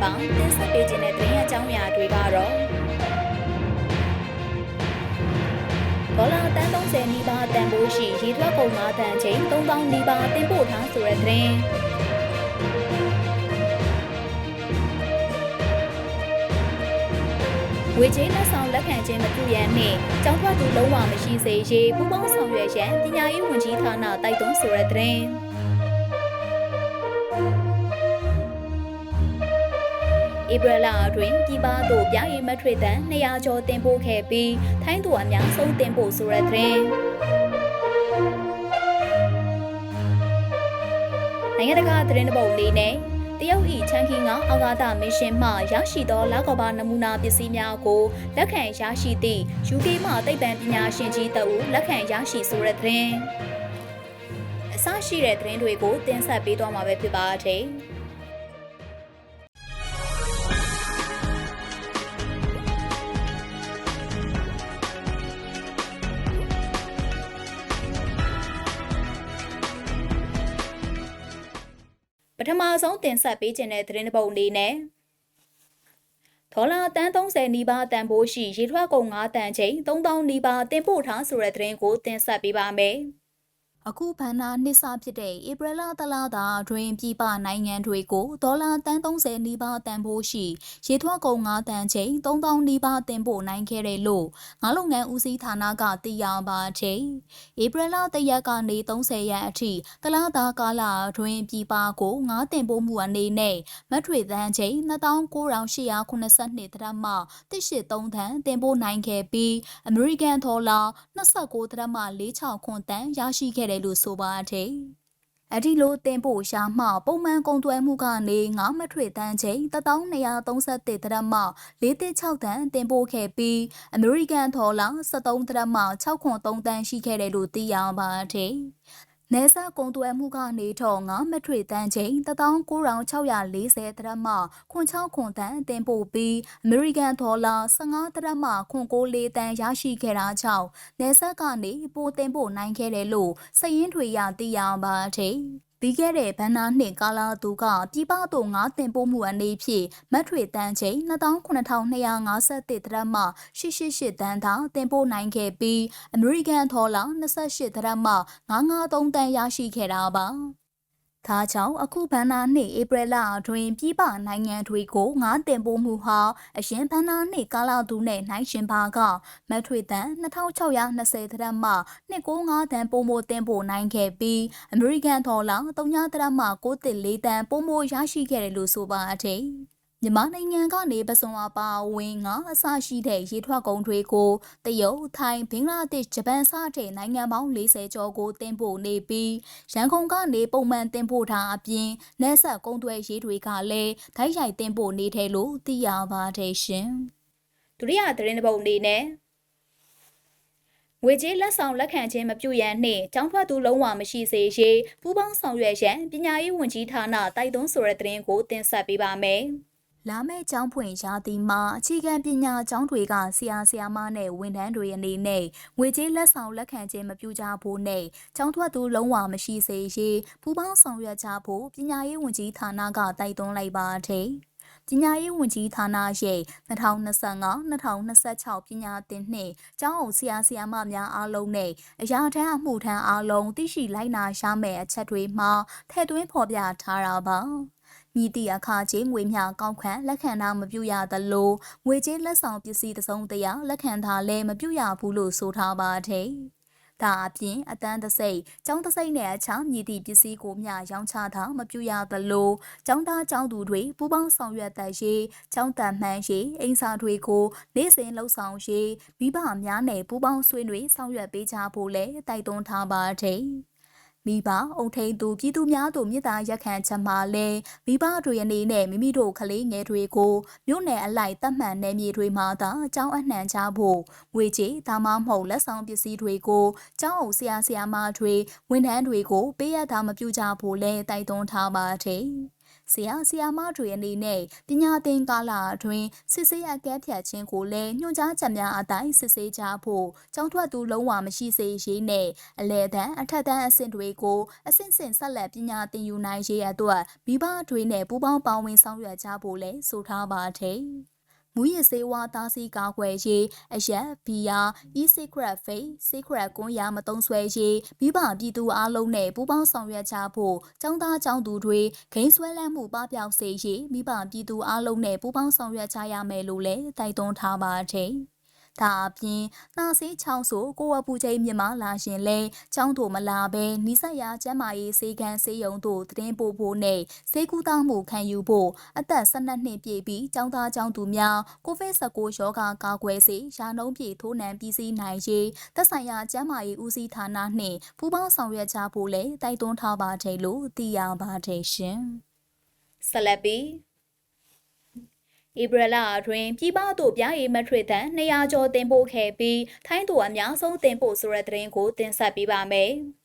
ပ်ပါတင်ဆက်ပေးခြင်းတဲ့သတင်းရအကြောင်းအရာတွေကတော့ဒေါ်လာတန်း30နီးပါးတန်ဖိုးရှိရေထွက်ကုန်၅တန်ချိန်3000နီးပါးတင်ပို့ထားဆိုတဲ့သတင်းဝေချေးလက်ဆောင်လက်ခံခြင်းမပြုရန်နှင့်ကျောင်းထွက်သူလုံးဝမရှိစေရေးပူးပေါင်းဆောင်ရွက်ရန်ပညာရေးဝန်ကြီးဌာနတိုက်တွန်းဆိုတဲ့သတင်း ဧပြီလအတွင်းပြည်ပသို့ပြားရည်မထွေတန်200ကျော်တင်ပို့ခဲ့ပြီးထိုင်းသူအများဆုံးတင်ပို့ဆိုတဲ့သတင်းနိုင်ငံတကာသတင်းတပုတ်လေးနဲ့တရုတ်ဤချန်ကီငါအာဂါဒမစ်ရှင်မှရရှိသောလကဘာနမူနာပစ္စည်းများကိုလက်ခံရရှိသည့် UK မှသိပ္ပံပညာရှင်ကြီးတအူလက်ခံရရှိဆိုတဲ့သတင်းအစရှိတဲ့သတင်းတွေကိုတင်ဆက်ပေးသွားမှာပဲဖြစ်ပါတယ်။ ထမဆုံးတင်ဆက်ပေးခြင်းတဲ့သတင်းတစ်ပုဒ်လေးနဲ့ဒေါ်လာတန်း30နီးပါးတန်ဖိုးရှိရေထွက်ကုန်9တန်ချိန်3000နီးပါးတင်ပို့ထားဆိုတဲ့သတင်းကိုတင်ဆက်ပေးပါမယ်။ အခုဘဏ္ဍာနှစ်စဖြစ်တဲ့ဧပြီလတလတာတွင်ပြည်ပနိုင်ငံတွေကိုဒေါ်လာတန်း30နီးပါးတန်ဖိုးရှိရေထွက်ကုန်9တန်ချိန်3000နီးပါးတင်ပို့နိုင်ခဲ့တယ်လို့ငါးလုပ်ငန်းဦးစီးဌာနကသိရပါချိန်ဧပြီလတရက်ကနေ30ရက်အထိတလတာကာလတွင်ပြည်ပကို9တင်ပို့မှုအနေနဲ့မထွေတန်းချိန်29,882ဒရမ183တန်တင်ပို့နိုင်ခဲ့ပြီးအမေရိကန်ဒေါ်လာ29ဒရမ46တန်ရရှိခဲ့တယ်လို့ဆိုပါတယ်။အဒီလိုတင်ပို့ရှာမှပုံမှန်ကုန်သွယ်မှုကနေငါးမထွေတန်းချိန်1231ဒရမ46တန်တင်ပို့ခဲ့ပြီးအမေရိကန်ဒေါ်လာ73ဒရမ6.3တန်ရှိခဲ့တယ်လို့သိရပါတယ်။ နေဆကုံသွဲမှုကနေထော်ငါမထွေတန်းချိန်19640တရမခွန်6ခွန်တန်းတင်ပို့ပြီးအမေရိကန်ဒေါ်လာ15တရမခွန်94တန်းရရှိခဲ့တာကြောင့်နေဆက်ကနေပိုတင်ပို့နိုင်ခဲ့တယ်လို့စည်ရင်းထွေရသိရပါတယ် ပြီးခဲ့တဲ့ဘဏ္ဍာနှစ်ကာလသူကပြည်ပသို့ငါးတင်ပို့မှုအနေဖြင့်မတ်ထွေတန်းချိန်29251ဒရမ888တန်းသာတင်ပို့နိုင်ခဲ့ပြီးအမေရိကန်ဒေါ်လာ28ဒရမ953တန်းရရှိခဲ့တာပါ ဒါကြောင့်အခုဘဏ္ဍာနှစ်ဧပြီလအတွင်းပြည်ပနိုင်ငံတွေကိုငါးတင်ပို့မှုဟာအရင်ဘဏ္ဍာနှစ်ကာလသူနဲ့နိုင်ရှင်ပါကမထွေတန်2620ဒရမ295တန်ပို့မိုတင်ပို့နိုင်ခဲ့ပြီးအမေရိကန်ဒေါ်လာ3ဒရမ6.4တန်ပို့မိုရရှိခဲ့တယ်လို့ဆိုပါတယ်။ မြန်မာနိုင်ငံကနေပစုံအပါဝင်ငါအစရှိတဲ့ရေထွက်ကုန်တွေကိုတရုတ်ထိုင်းဘင်္ဂလားဒေ့ရှ်ဂျပန်စတဲ့နိုင်ငံပေါင်း40ကျော်ကိုတင်ပို့နေပြီးရန်ကုန်ကနေပုံမှန်တင်ပို့ထားအပြင်နယ်ဆက်ကုန်သွယ်ရေးတွေကလည်းဓာတ်ရိုက်တင်ပို့နေတယ်လို့သိရပါတယ်ရှင်။ဒုတိယသတင်းတစ်ပုဒ်အနေနဲ့ငွေကြေးလက်ဆောင်လက်ခံခြင်းမပြုရန်နှင့်ကျောင်းထွက်သူလုံးဝမရှိစေရေးပူးပေါင်းဆောင်ရွက်ရန်ပညာရေးဝန်ကြီးဌာနတိုက်တွန်းဆိုတဲ့သတင်းကိုတင်ဆက်ပေးပါမယ်။ လာမယ့်ကျောင်းဖွင့်ရာသီမှာအခြေခံပညာကျောင်းတွေကဆရာဆရာမနဲ့ဝန်ထမ်းတွေအနေနဲ့ငွေကြေးလက်ဆောင်လက်ခံခြင်းမပြုကြဖို့နဲ့ကျောင်းထွက်သူလုံးဝမရှိစေရေးပူးပေါင်းဆောင်ရွက်ကြဖို့ပညာရေးဝန်ကြီးဌာနကတိုက်တွန်းလိုက်ပါတယ်။ပညာရေးဝန်ကြီးဌာနရဲ့2025-2026ပညာသင်နှစ်ကျောင်းအောင်ဆရာဆရာမများအားလုံးနဲ့အရာထမ်းအမှုထမ်းအားလုံးသိရှိလိုက်နာရမယ့်အချက်တွေမှာထည့်သွင်းဖော်ပြထားတာပါ။ မြည်သည့်အခါချင်းငွေမျှကောက်ခံလက်ခံတာမပြုရသလိုငွေကြေးလက်ဆောင်ပစ္စည်းတစုံတရာလက်ခံတာလည်းမပြုရဘူးလို့ဆိုထားပါတယ်။ဒါအပြင်အတန်းတစိမ့်ကျောင်းတစိမ့်နဲ့အခြားမြည်သည့်ပစ္စည်းကိုမျှရောင်းချတာမပြုရသလိုကျောင်းသားကျောင်းသူတွေပူးပေါင်းဆောင်ရွက်တဲ့ရေးကျောင်းတန်မှန်ရေးအိမ်စာတွေကိုနေ့စဉ်လှုပ်ဆောင်ရေးမိဘများနဲ့ပူးပေါင်းဆွေးနွေးဆောင်ရွက်ပေးကြဖို့လည်းတိုက်တွန်းထားပါတယ်။ မိဘအုပ်ထိန်သူပြည်သူများတို့မြစ်တာရက်ခံချက်မှာလဲမိဘတွေအနေနဲ့မိမိတို့ကလေးငယ်တွေကိုမြို့နယ်အလိုက်တတ်မှန်နယ်မြေတွေမှာသာအကြောင်းအနှံချဖို့ငွေကြေးဒါမှမဟုတ်လက်ဆောင်ပစ္စည်းတွေကိုကျောင်းအုပ်ဆရာဆရာမတွေဝန်ထမ်းတွေကိုပေးရတာမပြုကြဖို့လဲတိုက်တွန်းထားပါတယ်။စ ဆရာဆရာမတွေအနေနဲ့ပညာသင်ကာလအတွင်းစစ်ဆေးအကဲဖြတ်ခြင်းကိုလည်းညွှန်ကြားချက်များအတိုင်းစစ်ဆေးကြဖို့ကျောင်းထွက်သူလုံးဝမရှိစေရေးနဲ့အလဲတန်းအထက်တန်းအဆင့်တွေကိုအဆင့်ဆင့်ဆက်လက်ပညာသင်ယူနိုင်ရေးအတွက်မိဘတွေနဲ့ပူးပေါင်းပါဝင်ဆောင်ရွက်ကြဖို့လည်းဆိုထားပါတယ်။ မူရစ်စေဝါသားစီကာကွယ်ရေးအရက်ဘီယာ e-secret face secret ကွန်ရမတုံးဆွဲရေးမိဘပြည်သူအလုံးနဲ့ပူးပေါင်းဆောင်ရွက်ကြဖို့ចောင်းသားចောင်းသူတွေဂိမ်းဆွဲလန်းမှုပပျောက်စေရေးမိဘပြည်သူအလုံးနဲ့ပူးပေါင်းဆောင်ရွက်ကြရမယ်လို့လည်းတိုက်တွန်းထားပါတယ်။ ဒါအပြင်နှာဆေးချောင်းဆိုကိုဝပူချိန်မြမလာရှင်လဲချောင်းတို့မလာဘဲနိဆက်ရကျမ်းမာရေးစေကန်းစေယုံတို့သတင်းပို့ဖို့နဲ့စေကူတာမှုခံယူဖို့အသက်12နှစ်ပြည့်ပြီးចောင်းသားចောင်းသူများကိုဗစ် -19 ရောဂါကာကွယ်စေရာနှုန်းပြည့်ထိုးနှံပြီးစီးနိုင်ရေးသက်ဆိုင်ရာကျန်းမာရေးဦးစီးဌာနနှင့်ပူးပေါင်းဆောင်ရွက်ကြဖို့လည်းတိုက်တွန်းထားပါတယ်လို့သိရပါတယ်ရှင်ဆက်လက်ပြီး ဧပြီလအတွင်းပြည်ပသို့ပြားရည်မထရစ်တန်200ကျော်တင်ပို့ခဲ့ပြီးထိုင်းတို့အများဆုံးတင်ပို့ဆိုတဲ့သတင်းကိုတင်ဆက်ပေးပါမယ်။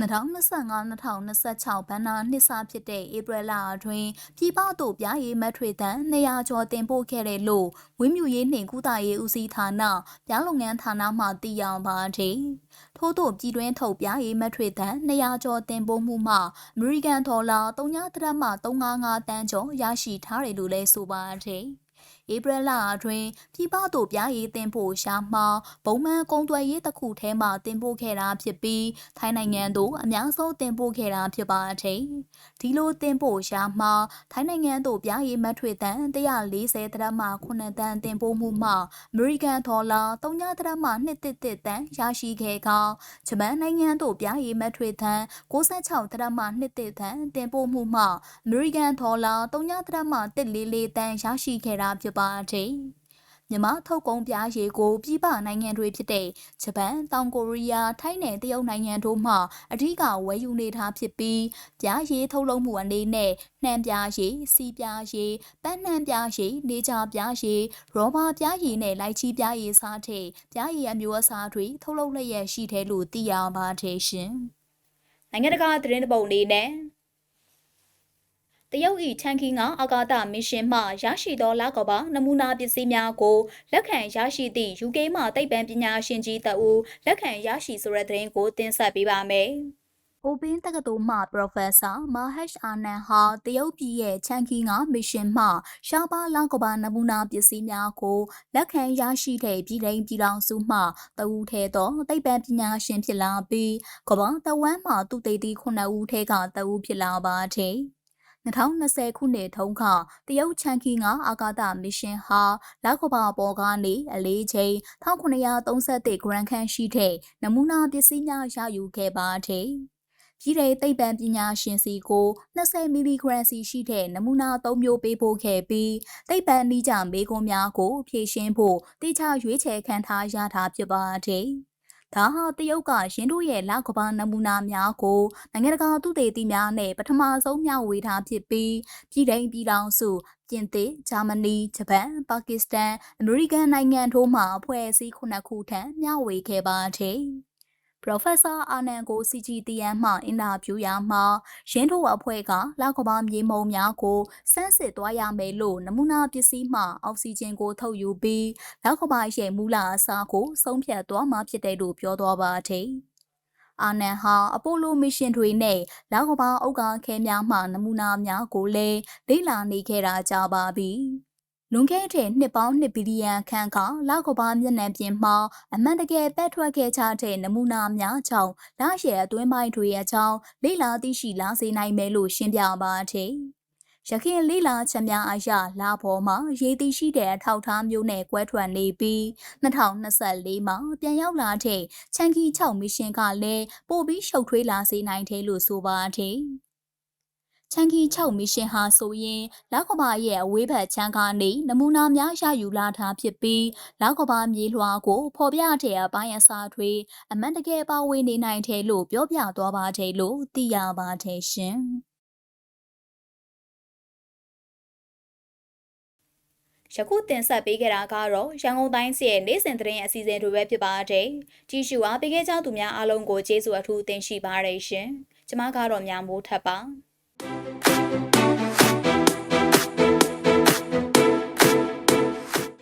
2025-2026ဘဏ္ဍာနှစ်စဖြစ်တဲ့ဧပြီလအတွင်းပြည်ပသို့ပြားရည်မထွေတန်200ကျော်တင်ပို့ခဲ့တယ်လို့ဝင်းမြူရေးနှင့်ကုသရေးဦးစီးဌာနပြားလုပ်ငန်းဌာနမှသိရပါတယ်။ထို့သို့ပြည်တွင်းထုတ်ပြားရည်မထွေတန်200ကျော်တင်ပို့မှုမှအမေရိကန်ဒေါ်လာ3.355တန်းကျော်ရရှိထားတယ်လို့လည်းဆိုပါတယ်။ ဧပြီလအတွင်းပြည်ပသို့ပြားရည်တင်ပို့ရှာမှဘုံမှန်ကုံသွယ်ရေးတစ်ခုထဲမှတင်ပို့ခဲ့တာဖြစ်ပြီးထိုင်းနိုင်ငံသို့အများဆုံးတင်ပို့ခဲ့တာဖြစ်ပါတယ်။ဒီလိုတင်ပို့ရှာမှထိုင်းနိုင်ငံသို့ပြားရည်မထွေတန်140တရမှ9တန်တင်ပို့မှုမှအမေရိကန်ဒေါ်လာ3တရမှ2တန်ရရှိခဲ့ကဂျပန်နိုင်ငံသို့ပြားရည်မထွေတန်66တရမှ2တန်တင်ပို့မှုမှအမေရိကန်ဒေါ်လာ3တရမှ144တန်ရရှိခဲ့တာဖြစ်ပါတယ်။မြန်မာထုတ်ကုန်ပြားရည်ကိုပြည်ပနိုင်ငံတွေဖြစ်တဲ့ဂျပန်၊တောင်ကိုရီးယား၊ထိုင်းနဲ့တရုတ်နိုင်ငံတို့မှအထူးကဝယ်ယူနေတာဖြစ်ပြီးပြားရည်ထုတ်လုပ်မှုအနေနဲ့နှံပြားရည်၊စီပြားရည်၊ပန်းနှံပြားရည်၊နေကြပြားရည်၊ရောဘာပြားရည်နဲ့လိုက်ချီပြားရည်စားတဲ့ပြားရည်အမျိုးအစားတွေထုတ်လုပ်လျက်ရှိတယ်လို့သိရပါတယ်ရှင်။နိုင်ငံတကာသတင်းတပုတ်အနေနဲ့ တရုတ်၏ချန်ကီငါအာကာသမစ်ရှင်မှရရှိသောလကဘာနမူနာပစ္စည်းများကိုလက်ခံရရှိသည့် UK မှသိပ္ပံပညာရှင်ကြီးတဦးလက်ခံရရှိဆိုတဲ့သတင်းကိုတင်ဆက်ပေးပါမယ်။ Open တက္ကသိုလ်မှ Professor Mahesh Anand ဟာတရုတ်ပြည်ရဲ့ချန်ကီငါမစ်ရှင်မှရှားပါးလောကဘာနမူနာပစ္စည်းများကိုလက်ခံရရှိတဲ့ပြည်ထိုင်ပြည်ထောင်စုမှတဦးထဲသောသိပ္ပံပညာရှင်ဖြစ်လာပြီးကမ္ဘာတဝမ်းမှသူတေသီ9ဦးထဲကတဦးဖြစ်လာပါတယ်။ 2020ခုနှစ်ထုံးခတရုတ်ချန်ကီငါအာကာသမစ်ရှင်ဟာလောက်ကဘာပေါ်ကနေအလေးချိန်1931ဂရမ်ခန့်ရှိတဲ့နမူနာပစ္စည်းများရယူခဲ့ပါတယ်။ကြီးတဲ့သိပ္ပံပညာရှင်စီကို20မီလီဂရမ်စီရှိတဲ့နမူနာ၃မျိုးပေးပို့ခဲ့ပြီးသိပ္ပံနည်းကြမေခွန်းများကိုဖြည့်ရှင်းဖို့တိကျရွေးချယ်ခံထားရတာဖြစ်ပါတယ်။ ဒါဟာတရုတ်ကရင်းတို့ရဲ့လကဘာနမူနာများကိုနိုင်ငံတကာသုတေသီများနဲ့ပထမဆုံးမျှဝေထားဖြစ်ပြီးပြည်ထိုင်ပြည်ထောင်စုပြင်သစ်၊ဂျာမနီ၊ဂျပန်၊ပါကစ္စတန်၊အမေရိကန်နိုင်ငံတို့မှအဖွဲ့အစည်းခုနှစ်ခုထံမျှဝေခဲ့ပါတယ်။ Professor အာနန်ကို CGTN မှအင်တာဗျူးရာမှာရင်းတို့အဖွဲ့ကလောက်ကဘာမြေမုံများကိုစမ်းစစ်သွားရမယ်လို့နမူနာပစ္စည်းမှအောက်ဆီဂျင်ကိုထုတ်ယူပြီးလောက်ကဘာရဲ့မူလအစားကိုဆုံးဖြတ်သွားမှာဖြစ်တယ်လို့ပြောသွားပါတယ်။အာနန်ဟာအပိုလိုမစ်ရှင်တွေနဲ့လောက်ကဘာအုတ်ကားခဲများမှနမူနာများကိုလည်းလေ့လာနေခဲ့တာကြပါပြီ။ လွန်ခဲ့တဲ့နှစ်ပေါင်း2ဘီလီယံခန့်ကလောက်ကဘာမျက်နှာပြင်မှာအမှန်တကယ်ပတ်ထွက်ခဲ့ကြတဲ့နမူနာများကြောင့်လရှယ်အတွင်းပိုင်းတွေအကြောင်းလေ့လာသိရှိလာစေနိုင်မယ်လို့ရှင်းပြပါတယ်။ရခင်လေးလာချက်များအရလာပေါ်မှာရေးသိရှိတဲ့အထောက်အထားမျိုးနဲ့ကွဲထွက်နေပြီး2024မှာပြန်ရောက်လာတဲ့ချန်ကီ6မစ်ရှင်ကလည်းပို့ပြီးရှုပ်ထွေးလာစေနိုင်တယ်လို့ဆိုပါတယ်။ ချန်ကီ6မစ်ရှင်ဟာဆိုရင်လောက်ကဘာရဲ့အဝေးဘက်ချမ်းကနေနမူနာများရယူလာတာဖြစ်ပြီးလောက်ကဘာမြေလွှာကိုဖော်ပြတဲ့အပိုင်းအစားတွေအမှန်တကယ်ပါဝင်နေနိုင်တယ်လို့ပြောပြသွားပါတယ်လို့သိရပါတယ်ရှင်။ယခုတင်ဆက်ပေးခဲ့တာကတော့ရန်ကုန်တိုင်းစီရဲ့နေ့စဉ်သတင်းအစီအစဉ်တွေပဲဖြစ်ပါတယ်။ကြည့်ရှုအားပေးခဲ့ကြသူများအားလုံးကိုကျေးဇူးအထူးတင်ရှိပါတယ်ရှင်။ကျွန်မကတော့များမိုးထပ်ပါ။